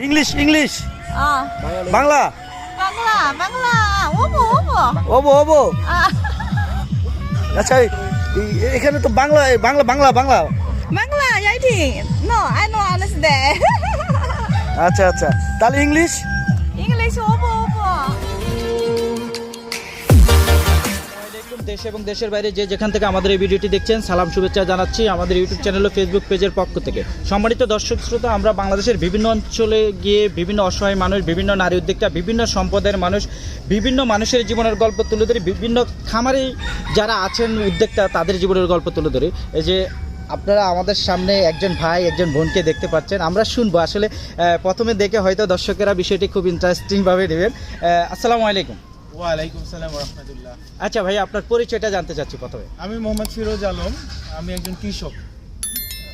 English English Ah, Bangla Bangla, Bangla, Obo, Obo. ওবো ওবো Ah, আচ্ছা এখানে তো Bangla Bangla Bangla Bangla Bangla, I think. No, I don't understand. আচ্ছা আচ্ছা তাহলে ইংলিশ English, Obo, দেশ এবং দেশের বাইরে যে যেখান থেকে আমাদের এই ভিডিওটি দেখছেন, সালাম, শুভেচ্ছা জানাচ্ছি আমাদের ইউটিউব চ্যানেল ও ফেসবুক পেজের পক্ষ থেকে। সম্মানিত দর্শক শ্রোতা, আমরা বাংলাদেশের বিভিন্ন অঞ্চলে গিয়ে বিভিন্ন অসহায় মানুষ, বিভিন্ন নারী উদ্যোক্তা, বিভিন্ন সম্প্রদায়ের মানুষ, বিভিন্ন মানুষের জীবনের গল্প তুলে ধরি, বিভিন্ন খামারি যারা আছেন উদ্যোক্তা, তাদের জীবনের গল্প তুলে ধরি। এই যে আপনারা আমাদের সামনে একজন ভাই, একজন বোনকে দেখতে পাচ্ছেন, আমরা শুনব। আসলে প্রথমে দেখে হয়তো দর্শকেরা বিষয়টি খুব ইন্টারেস্টিংভাবে নেবেন। আসসালামু আলাইকুম। ওয়ালাইকুম সালাম রহমতুল্লাহ আচ্ছা ভাই আপনার পরিচয়টা জানতে চাচ্ছি প্রথমে। আমি মোহাম্মদ ফিরোজ আলম আমি একজন কৃষক।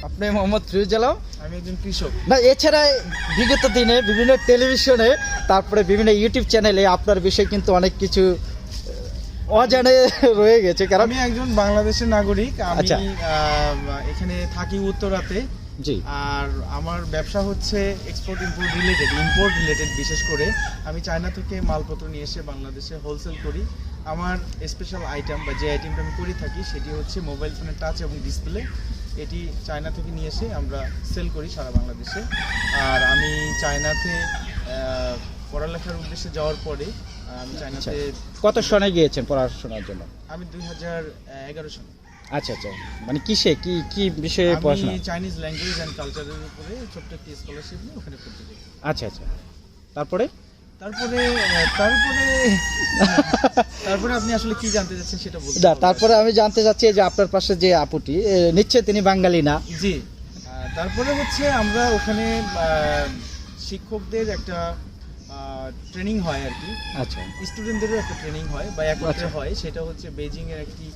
আপনি মোহাম্মদ ফিরোজ আলম? আমি একজন কৃষক। না এছাড়া বিগত দিনে বিভিন্ন টেলিভিশনে তারপরে বিভিন্ন ইউটিউব চ্যানেলে আপনার বিষয়ে কিন্তু অনেক কিছু অজানে রয়ে গেছে। কারণ আমি একজন বাংলাদেশের নাগরিক আমি আচ্ছা। এখানে থাকি উত্তরাতে। জি। আর আমার ব্যবসা হচ্ছে export import related import related বিশেষ করে আমি চায়না থেকে মালপত্র নিয়ে এসে বাংলাদেশে হোলসেল করি। আমার স্পেশাল আইটেম বা যে আইটেমটা আমি করে থাকি সেটি হচ্ছে মোবাইল ফোনের টাচ এবং ডিসপ্লে এটি চায়না থেকে নিয়ে এসে আমরা সেল করি সারা বাংলাদেশে। আর আমি চায়নাতে পড়ালেখার উদ্দেশ্যে যাওয়ার পরে আমি চায়নাতে কত সনে গিয়েছেন পড়াশোনার জন্য? আমি দুই হাজার এগারো সালে আচ্ছা আচ্ছা। মানে কিসে? কি কি বিষয়ে আমি চাইনিজ ল্যাঙ্গুয়েজ অ্যান্ড কালচারের উপরে ছোট্ট একটি স্কলারশিপ নিয়ে ওখানে পড়তে যাই। আচ্ছা আচ্ছা। তারপরে? তারপরে তারপরে তারপরে আপনি আসলে কি জানতে চাচ্ছেন সেটা বলতে না তারপরে আমি জানতে চাচ্ছি যে আপনার পাশে যে আপুটি নিশ্চয়ই তিনি বাঙালি না? জি। তারপরে হচ্ছে আমরা ওখানে শিক্ষকদের একটা ট্রেনিং হয় আর কি। আচ্ছা। স্টুডেন্টদেরও একটা ট্রেনিং হয় বা একত্রে আচ্ছা। হয়। সেটা হচ্ছে বেজিং এর একটি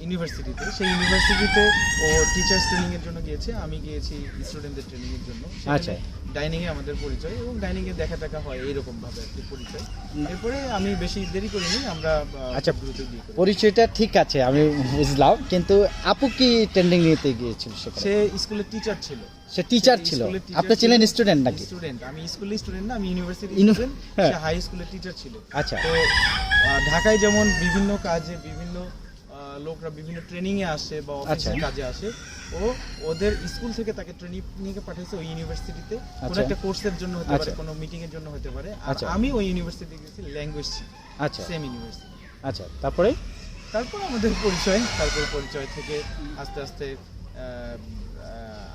ইউনিভার্সিটিতে সেই ইউনিভার্সিটিতে ও টিচার্স ট্রেনিং এর জন্য গিয়েছে আমি গিয়েছি স্টুডেন্টদের ট্রেনিং এর জন্য। আচ্ছা। ডাইনিং এ আমাদের পরিচয় এবং ডাইনিং এ দেখা টাকা হয় এইরকম ভাবে আর কি পরিচয়। এরপরে আমি বেশি দেরি করিনি আমরা আচ্ছা। পরিচয়টা ঠিক আছে আমি বুঝলাম কিন্তু আপু কি ট্রেন্ডিং নিতে গিয়েছিল সে স্কুলের টিচার ছিল। সে টিচার ছিল? আপনি ছিলেন ছিল। স্টুডেন্ট নাকি? স্টুডেন্ট আমি স্কুলের স্টুডেন্ট না আমি ইউনিভার্সিটি ইউনি- স্টুডেন্ট হ্যাঁ। সে হাই স্কুলের টিচার ছিল। আচ্ছা। তো ঢাকায় যেমন বিভিন্ন কাজে বিভিন্ন লোকরা বিভিন্ন ট্রেনিং এ আসে বা অফিসের আচ্ছা। কাজে আসে ও ওদের স্কুল থেকে তাকে ট্রেনিং এ পাঠিয়েছে ওই ইউনিভার্সিটিতে কোনো আচ্ছা। একটা কোর্সের জন্য হতে পারে আচ্ছা। কোনো মিটিং এর জন্য হতে পারে আর। আমি ওই ইউনিভার্সিটি গেছি ল্যাঙ্গুয়েজ আচ্ছা সেম ইউনিভার্সিটি আচ্ছা তারপরে তারপর আমাদের পরিচয় তারপর পরিচয় থেকে আস্তে আস্তে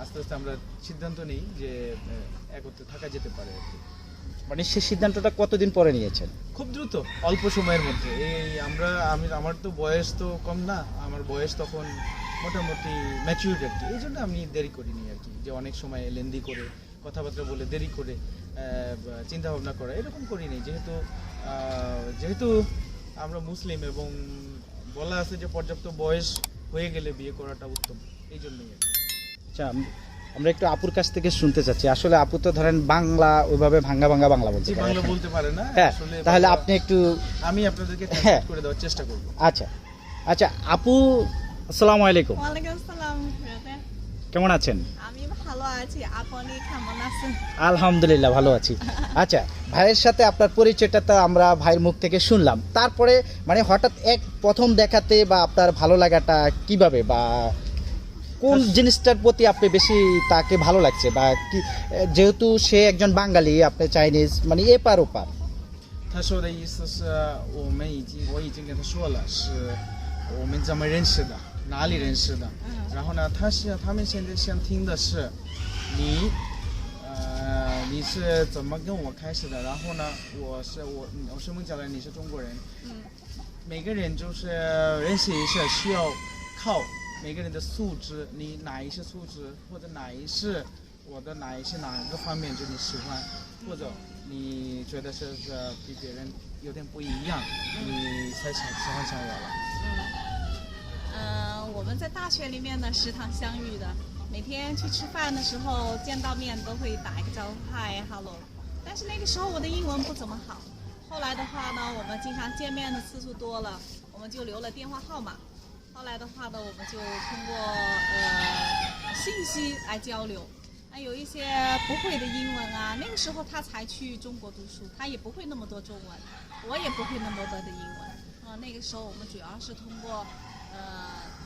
আস্তে আস্তে আমরা সিদ্ধান্ত নিই যে একত্রে থাকা যেতে পারে আর কি মানে সেই সিদ্ধান্তটা কতদিন পরে নিয়েছেন? খুব দ্রুত অল্প সময়ের মধ্যে। এই আমরা আমি আমার তো বয়স তো কম না আমার বয়স তখন মোটামুটি ম্যাচিউর্ড আর কি এই জন্য আমি দেরি করিনি আর কি যে অনেক সময় লেন্দি করে কথাবার্তা বলে দেরি করে চিন্তা ভাবনা করা এরকম করিনি। যেহেতু যেহেতু আমরা মুসলিম এবং বলা আছে যে পর্যাপ্ত বয়স হয়ে গেলে বিয়ে করাটা উত্তম এই জন্যই আর কি। আচ্ছা আমরা একটু আপুর কাছ থেকে শুনতে চাচ্ছি। আসলে আপু তো ধরেন বাংলা ওইভাবে ভাঙ্গা ভাঙ্গা বাংলা বলতে বাংলা বলতে পারে না। হ্যাঁ তাহলে আপনি একটু আমি আপনাদেরকে হ্যাঁ। করে দেওয়ার চেষ্টা করব। আচ্ছা। আচ্ছা আপু আসসালামু আলাইকুম। ওয়ালাইকুম সালাম কেমন আছেন? আমি ভালো আছি আপনি কেমন আছেন? আলহামদুলিল্লাহ ভালো আছি। আচ্ছা ভাইয়ের সাথে আপনার পরিচয়টা তো আমরা ভাইয়ের মুখ থেকে শুনলাম। তারপরে মানে হঠাৎ এক প্রথম দেখাতে বা আপনার ভালো লাগাটা কীভাবে বা কোন জিনিসটার প্রতি আপনি বেশি তাকে ভালো লাগছে বা কি যেহেতু সে একজন বাঙালি আপনি চাইনিজ মানে এপার ওপার 他说的意思是我们已经我已经跟他说了，是我们怎么认识的，哪里认识的。然后呢，他是他们现在想听的是你，呃，你是怎么跟我开始的？然后呢，我是我我是孟加拉人，你是中国人。每个人就是认识一下，需要靠 每个人的素质，你哪一些素质，或者哪一是我的哪一些哪个方面就你喜欢，或者你觉得是是比别人有点不一样，你才喜喜欢上我了。嗯，我们在大学里面的食堂相遇的，每天去吃饭的时候见到面都会打一个招呼嗨 hello，但是那个时候我的英文不怎么好，后来的话呢，我们经常见面的次数多了，我们就留了电话号码，后来的话呢，我们就通过呃信息来交流。那有一些不会的英文啊，那个时候他才去中国读书，他也不会那么多中文，我也不会那么多的英文。呃，那个时候我们主要是通过呃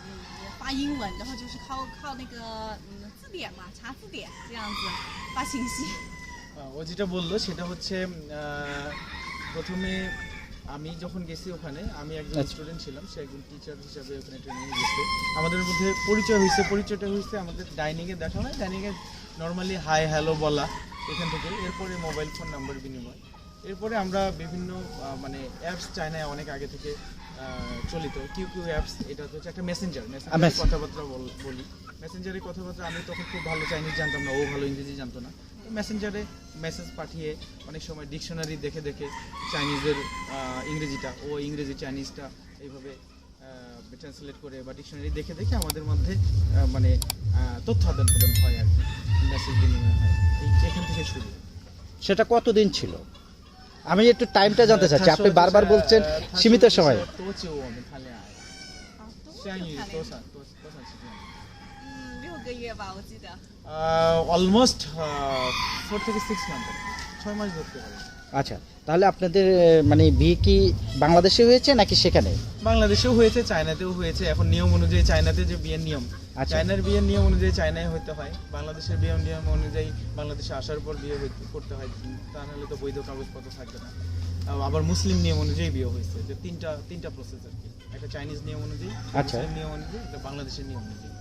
嗯发英文，然后就是靠靠那个嗯字典嘛，查字典这样子发信息。啊，我记得我录取的，呃，我从没。আমি যখন গেছি ওখানে আমি একজন আচ্ছা। স্টুডেন্ট ছিলাম সে একজন টিচার হিসাবে ওখানে ট্রেনিং গেছে। আমাদের মধ্যে পরিচয় হয়েছে পরিচয়টা হয়েছে আমাদের ডাইনিংয়ে দেখা হয় ডাইনিংয়ে নর্মালি হাই হ্যালো বলা এখান থেকে। এরপরে মোবাইল ফোন নাম্বার বিনিময়। এরপরে আমরা বিভিন্ন মানে অ্যাপস চায়নায় অনেক আগে থেকে চলিত। কিউ কিউ অ্যাপস এটা হচ্ছে একটা মেসেঞ্জার মেসেঞ্জার কথাবার্তা বল- বলি। মেসেঞ্জারে কথাবার্তা আমি তখন খুব ভালো চাইনিজ জানতাম না ও ভালো ইংরেজি জানতো না। মেসেঞ্জারে মেসেজ পাঠিয়ে অনেক সময় ডিকশনারি দেখে দেখে চাইনিজের ইংরেজিটা ও ইংরেজি চাইনিজটা এইভাবে ট্রান্সলেট করে বা ডিকশনারি দেখে দেখে আমাদের মধ্যে মানে তথ্য আদান প্রদান হয় আর কি মেসেজ বিনিময় হয়। এই এখান থেকে শুরু। সেটা কতদিন ছিল? আমি একটু টাইমটা জানতে চাচ্ছি। আপনি বারবার বলছেন সীমিত সময়। অলমোস্ট ফোর থেকে সিক্স মান্থ ছয় মাস ধরতে হবে আচ্ছা তাহলে আপনাদের মানে বিয়ে কি বাংলাদেশে হয়েছে নাকি সেখানে? বাংলাদেশেও হয়েছে চায়নাতেও হয়েছে। এখন নিয়ম অনুযায়ী চায়নাতে যে বিয়ের নিয়ম আচ্ছা। চায়নার বিয়ের নিয়ম অনুযায়ী চায়নায় হতে হয়। বাংলাদেশের বিয়ের নিয়ম অনুযায়ী বাংলাদেশে আসার পর বিয়ে করতে হয়। তা নাহলে তো বৈধ কাগজপত্র থাকবে না। আবার মুসলিম নিয়ম অনুযায়ী বিয়ে হয়েছে। যে তিনটা তিনটা প্রসেস আর কি। একটা চাইনিজ নিয়ম অনুযায়ী আচ্ছা। নিয়ম অনুযায়ী একটা বাংলাদেশের নিয়ম অনুযায়ী।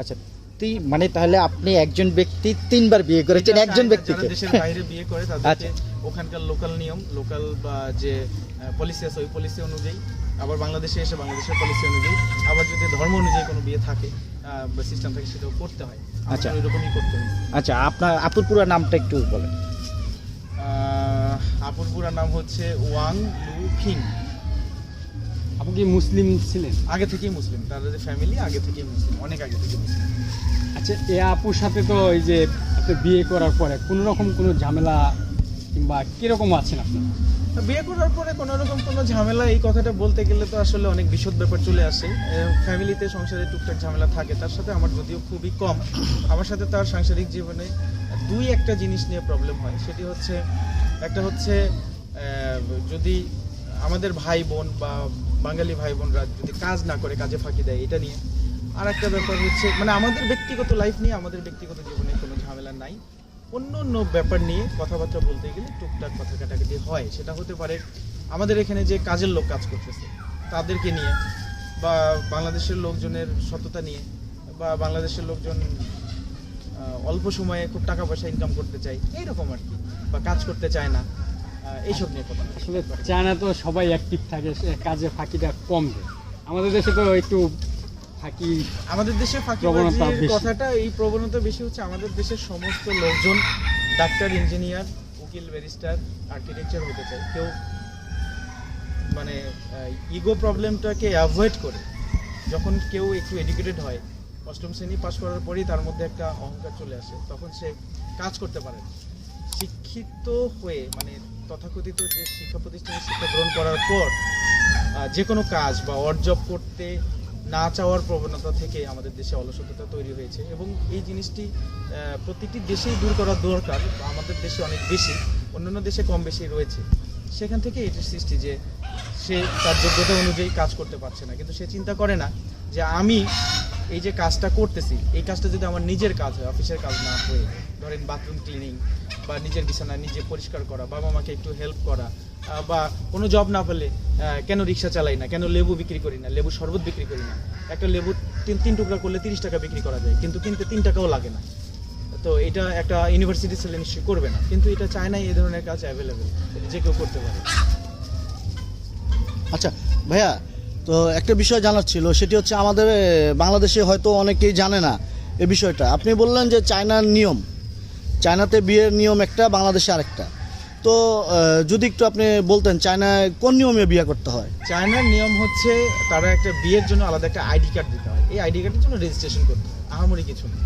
আচ্ছা তুই মানে তাহলে আপনি একজন ব্যক্তি তিনবার বিয়ে করেছেন একজন ব্যক্তিকে। দেশের বাইরে বিয়ে করে তাদেরকে আচ্ছা। ওখানকার লোকাল নিয়ম লোকাল বা যে পলিসি আছে ওই পলিসি অনুযায়ী আবার বাংলাদেশে এসে বাংলাদেশের পলিসি অনুযায়ী আবার যদি ধর্ম অনুযায়ী কোনো বিয়ে থাকে বা সিস্টেম থাকে সেটাও করতে হয়। আচ্ছা। ওইরকমই করতে হয় আচ্ছা আপনার আপুর পুরো নামটা একটু বলেন। আহ, আপুর পুরা নাম হচ্ছে ওয়াং লু ফিং আপনি কি মুসলিম ছিলেন? আগে থেকেই মুসলিম। তাদের যে ফ্যামিলি আগে থেকেই মুসলিম। অনেক আগে থেকে মুসলিম। আচ্ছা এ আপুর সাথে তো এই যে আপনি বিয়ে করার পরে কোনো রকম কোনো ঝামেলা কিংবা কীরকম আছেন আপনি? তা বিয়ে করার পরে কোনো রকম কোনো ঝামেলা এই কথাটা বলতে গেলে তো আসলে অনেক বিশদ ব্যাপার চলে আসে। ফ্যামিলিতে সংসারে টুকটাক ঝামেলা থাকে তার সাথে আমার যদিও খুবই কম। আমার সাথে তার সাংসারিক জীবনে দুই একটা জিনিস নিয়ে প্রবলেম হয়। সেটি হচ্ছে একটা হচ্ছে যদি আমাদের ভাই বোন বা বাঙালি ভাই বোনরা যদি কাজ না করে, কাজে ফাঁকি দেয়, এটা নিয়ে আর একটা ব্যাপার হচ্ছে মানে আমাদের ব্যক্তিগত লাইফ নিয়ে আমাদের ব্যক্তিগত জীবনে কোনো ঝামেলা নাই। অন্য অন্য ব্যাপার নিয়ে কথাবার্তা বলতে গেলে টুকটাক কথা কাটাকাটি হয়। সেটা হতে পারে আমাদের এখানে যে কাজের লোক কাজ করতেছে, তাদেরকে নিয়ে বা বাংলাদেশের লোকজনের সততা নিয়ে বা বাংলাদেশের লোকজন অল্প সময়ে খুব টাকা পয়সা ইনকাম করতে চায়, এইরকম আর কি, বা কাজ করতে চায় না। এইসব নিয়ে কথা আসলে চায়না তো সবাই অ্যাক্টিভ থাকে কাজে ফাঁকিটা কম দেয় আমাদের দেশে তো একটু ফাঁকি আমাদের দেশে ফাঁকিবাজির কথাটা এই প্রবণতা বেশি হচ্ছে আমাদের দেশের সমস্ত লোকজন ডাক্তার ইঞ্জিনিয়ার উকিল ব্যারিস্টার আর্কিটেকচার হতে চায়। কেউ মানে ইগো প্রবলেমটাকে অ্যাভয়েড করে। যখন কেউ একটু এডুকেটেড হয় অষ্টম শ্রেণি পাশ করার পরেই তার মধ্যে একটা অহংকার চলে আসে তখন সে কাজ করতে পারে না। শিক্ষিত হয়ে মানে তথাকথিত যে শিক্ষা প্রতিষ্ঠানে শিক্ষা গ্রহণ করার পর যে কোনো কাজ বা অর্জব করতে না চাওয়ার প্রবণতা থেকে আমাদের দেশে অলসতা তৈরি হয়েছে এবং এই জিনিসটি প্রতিটি দেশেই দূর করা দরকার, আমাদের দেশে অনেক বেশি, অন্যান্য দেশে কম বেশি রয়েছে। সেখান থেকে এটির সৃষ্টি যে সে তার যোগ্যতা অনুযায়ী কাজ করতে পারছে না। কিন্তু সে চিন্তা করে না যে আমি এই যে কাজটা করতেছি, এই কাজটা যদি আমার নিজের কাজ হয়, অফিসের কাজ না হয়ে, ধরেন বাথরুম ক্লিনিং বা নিজের বিছানা নিজে পরিষ্কার করা, বাবা মাকে একটু হেল্প করা বা কোনো জব না পেলে কেন রিক্সা চালাই না, কেন লেবু বিক্রি করি না, লেবু শরবত বিক্রি করি না, একটা লেবু তিন তিন টুকরা করলে তিরিশ টাকা বিক্রি করা যায়, কিন্তু কিনতে তিন টাকাও লাগে না। তো এটা একটা ইউনিভার্সিটি ছেলে নিশ্চয়ই করবে না, কিন্তু এটা চায়নায় এই ধরনের কাজ অ্যাভেলেবেল যে কেউ করতে পারে। আচ্ছা ভাইয়া তো একটা বিষয় জানার ছিল, সেটি হচ্ছে আমাদের বাংলাদেশে হয়তো অনেকেই জানে না এ বিষয়টা। আপনি বললেন যে চায়নার নিয়ম, চায়নাতে বিয়ের নিয়ম একটা, বাংলাদেশে আরেকটা। তো যদি একটু আপনি বলতেন, চায়নায় কোন নিয়মে বিয়ে করতে হয়? চায়নার নিয়ম হচ্ছে তারা একটা বিয়ের জন্য আলাদা একটা আইডি কার্ড দিতে হয়। এই আইডি কার্ডের জন্য রেজিস্ট্রেশন করতে হয়। আহামরি কিছু নেই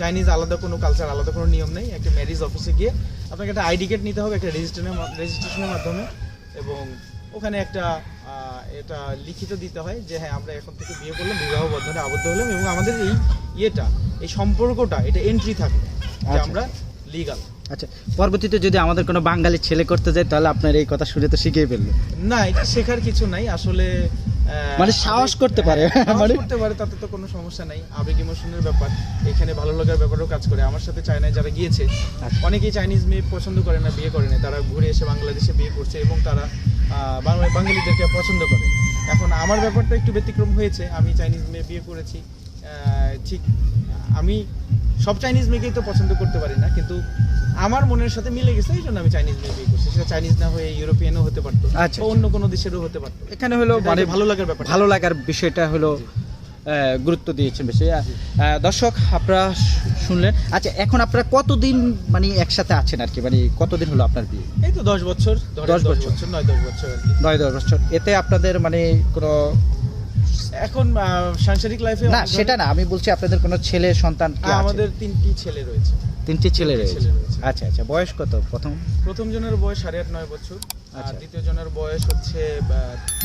চাইনিজ আলাদা কোনো কালচার আলাদা কোনো নিয়ম নেই। একটা ম্যারেজ অফিসে গিয়ে আপনাকে একটা আইডি কার্ড নিতে হবে, একটা রেজিস্ট্রেশনের রেজিস্ট্রেশনের মাধ্যমে। এবং ওখানে একটা এটা লিখিত দিতে হয় যে হ্যাঁ আমরা এখন থেকে বিয়ে করলাম বিবাহ বন্ধনে আবদ্ধ হলাম এবং আমাদের এই ইয়েটা এই সম্পর্কটা এটা এন্ট্রি থাকে যে আচ্ছা। আমরা লিগাল আচ্ছা পরবর্তীতে যদি আমাদের কোনো বাঙালি ছেলে করতে যায় তাহলে আপনার এই কথা শুনে তো শিখিয়ে ফেলল না এটা শেখার কিছু নাই আসলে মানে সাহস করতে পারে। হ্যাঁ, মানে- করতে পারে তাতে তো কোনো সমস্যা নাই আবেগ ইমোশনের ব্যাপার এখানে ভালো লাগার ব্যাপারও কাজ করে আমার সাথে চায়নায় যারা গিয়েছে আচ্ছা। অনেকেই চাইনিজ মেয়ে পছন্দ করে না বিয়ে করে না তারা ঘুরে এসে বাংলাদেশে বিয়ে করছে এবং তারা বাংলা বাঙালিদেরকে পছন্দ করে। এখন আমার ব্যাপারটা একটু ব্যতিক্রম হয়েছে। আমি চাইনিজ মেয়ে বিয়ে করেছি। ঠিক আমি সব চাইনিজ মেয়েকেই তো পছন্দ করতে পারি না কিন্তু আমার মনের সাথে মিলে গেছে এই জন্য আমি চাইনিজ মেয়ে বিয়ে করছি। সেটা চাইনিজ না হয়ে ইউরোপিয়ানও হতে পারতো আচ্ছা, অন্য কোনো দেশেরও হতে পারতো। এখানে হলো মানে ভালো লাগার ব্যাপার ভালো লাগার বিষয়টা হলো গুরুত্ব দিয়েছেন বেশি। দর্শক আপনারা শুনলেন। আচ্ছা এখন আপনারা কতদিন মানে একসাথে আছেন আর কি? মানে কতদিন হলো আপনার বিয়ে? তো দশ বছর দশ বছর। নয় দশ বছর আর কি। নয় দশ বছর। এতে আপনাদের মানে কোনো এখন সাংসারিক লাইফে না সেটা না আমি বলছি আপনাদের কোনো ছেলে সন্তান কি আছে? আমাদের তিনটি ছেলে রয়েছে। তিনটি ছেলে রয়েছে। আচ্ছা আচ্ছা বয়স কত প্রথম? প্রথম জনের বয়স সাড়ে আট নয় বছর। আর আচ্ছা। দ্বিতীয় জনের বয়স হচ্ছে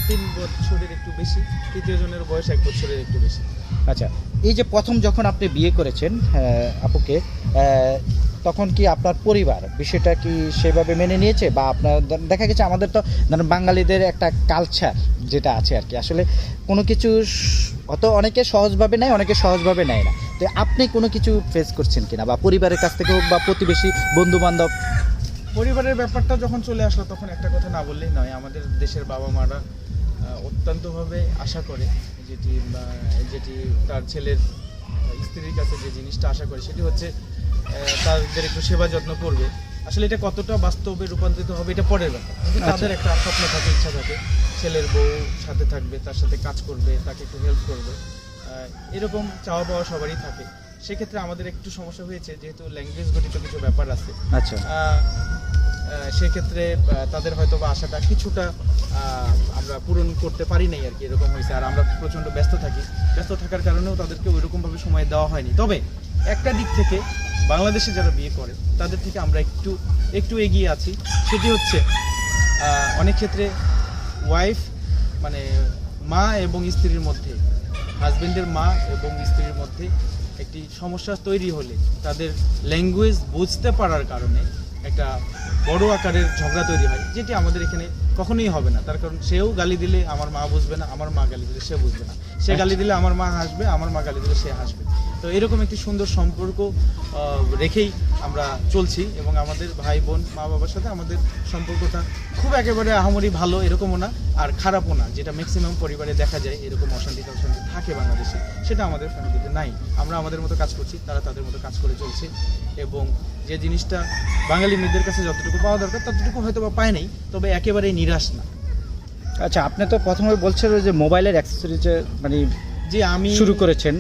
তিন বছরের একটু বেশি। তৃতীয় জনের বয়স এক বছরের একটু বেশি। আচ্ছা এই যে প্রথম যখন আপনি বিয়ে করেছেন আপুকে তখন কি আপনার পরিবার বিষয়টা কি সেভাবে মেনে নিয়েছে? বা আপনার দেখা গেছে আমাদের তো ধরেন বাঙালিদের একটা কালচার যেটা আছে আর কি। আসলে কোনো কিছু অত অনেকে সহজভাবে নেয়, অনেকে সহজভাবে নেয় না। তো আপনি কোনো কিছু ফেস করছেন কিনা? বা পরিবারের কাছ থেকে হোক বা প্রতিবেশী বন্ধু বান্ধব পরিবারের ব্যাপারটা যখন চলে আসলো, তখন একটা কথা না বললেই নয়। আমাদের দেশের বাবা মারা অত্যন্তভাবে আশা করে যেটি যেটি তার ছেলের স্ত্রীর কাছে যে জিনিসটা আশা করে, সেটি হচ্ছে তাদের একটু সেবা যত্ন করবে। আসলে এটা কতটা বাস্তবে রূপান্তরিত হবে এটা পরের ব্যাপার। আচ্ছা। তাদের একটা স্বপ্ন থাকে ইচ্ছা থাকে। ছেলের বউ সাথে থাকবে তার সাথে কাজ করবে তাকে একটু হেল্প করবে। এরকম চাওয়া পাওয়া সবারই থাকে। সেক্ষেত্রে আমাদের একটু সমস্যা হয়েছে যেহেতু ল্যাঙ্গুয়েজ গঠিত কিছু ব্যাপার আছে। আচ্ছা। সেক্ষেত্রে তাদের হয়তো বা আশাটা কিছুটা আমরা পূরণ করতে পারি নাই আর কি এরকম হয়েছে। আর আমরা প্রচণ্ড ব্যস্ত থাকি। ব্যস্ত থাকার কারণেও তাদেরকে ওইরকমভাবে সময় দেওয়া হয়নি। তবে একটা দিক থেকে বাংলাদেশে যারা বিয়ে করে, তাদের থেকে আমরা একটু একটু এগিয়ে আছি। সেটি হচ্ছে অনেক ক্ষেত্রে ওয়াইফ মানে মা এবং স্ত্রীর মধ্যে হাজবেন্ডের মা এবং স্ত্রীর মধ্যে একটি সমস্যা তৈরি হলে, তাদের ল্যাঙ্গুয়েজ বুঝতে পারার কারণে একটা বড় আকারের ঝগড়া তৈরি হয়, যেটি আমাদের এখানে কখনোই হবে না। তার কারণ, সেও গালি দিলে আমার মা বুঝবে না, আমার মা গালি দিলে সে বুঝবে না। সে গালি দিলে আমার মা হাসবে, আমার মা গালি দিলে সে হাসবে। তো এরকম একটি সুন্দর সম্পর্ক রেখেই আমরা চলছি এবং আমাদের ভাই বোন, মা বাবার সাথে আমাদের সম্পর্কটা খুব একেবারে আহামরি ভালো এরকমও না, আর খারাপও না। যেটা ম্যাক্সিমাম পরিবারে দেখা যায়, এরকম অশান্তি অশান্তি থাকে বাংলাদেশে, সেটা আমাদের ফ্যামিলিতে নাই। আমরা আমাদের মতো কাজ করছি, তারা তাদের মতো কাজ করে চলছে। এবং যে জিনিসটা বাঙালি মেয়েদের কাছে যতটুকু পাওয়া দরকার, ততটুকু হয়তো বা পায় নাই, তবে একেবারেই নিরাশ না। আচ্ছা আপনি তো প্রথমে বলছিলেন যে মোবাইলের অ্যাক্সেসরিজে মানে যে আমি শুরু করেছেন।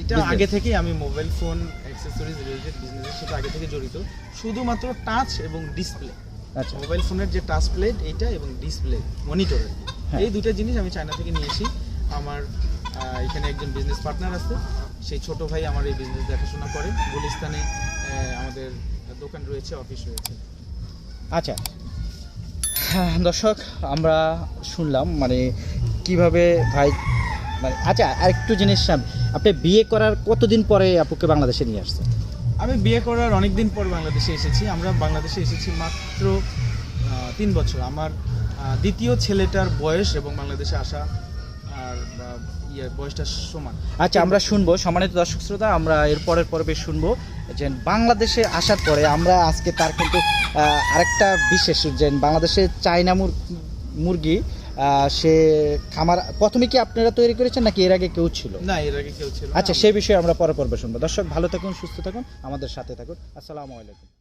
এটা আগে থেকেই আমি মোবাইল ফোন অ্যাক্সেসরিজ রিলেটেড বিজনেসের সাথে আগে থেকে জড়িত। শুধুমাত্র টাচ এবং ডিসপ্লে আচ্ছা। মোবাইল ফোনের যে টাচ প্লেট এইটা এবং ডিসপ্লে মনিটর হ্যাঁ। এই দুটো জিনিস আমি চায়না থেকে নিয়েছি। আমার এখানে একজন বিজনেস পার্টনার আছে। সেই ছোট ভাই আমার এই বিজনেস দেখাশোনা করে। গুলিস্তানে আমাদের দোকান রয়েছে অফিস রয়েছে। আচ্ছা। দর্শক, আমরা শুনলাম মানে কীভাবে ভাই মানে আচ্ছা আর একটু জিনিস আপনি বিয়ে করার কতদিন পরে আপুকে বাংলাদেশে নিয়ে আসছেন? আমি বিয়ে করার অনেক দিন পর বাংলাদেশে এসেছি। আমরা বাংলাদেশে এসেছি মাত্র তিন বছর। আমার দ্বিতীয় ছেলেটার বয়স এবং বাংলাদেশে আসা আর ইয়ে বয়সটা সমান। আচ্ছা আমরা শুনব সম্মানিত দর্শক শ্রোতা আমরা এর পরের পর্বে শুনব যে বাংলাদেশে আসার পরে আমরা আজকে তার কিন্তু আরেকটা বিশেষ যে বাংলাদেশে চায়না মুর- মুরগি সে খামার প্রথমে কি আপনারা তৈরি করেছেন নাকি এর আগে কেউ ছিল? না এর আগে কেউ ছিল আচ্ছা সেই বিষয়ে আমরা পরে পর্বে শুনব। দর্শক ভালো থাকুন সুস্থ থাকুন আমাদের সাথে থাকুন। আসসালামু আলাইকুম।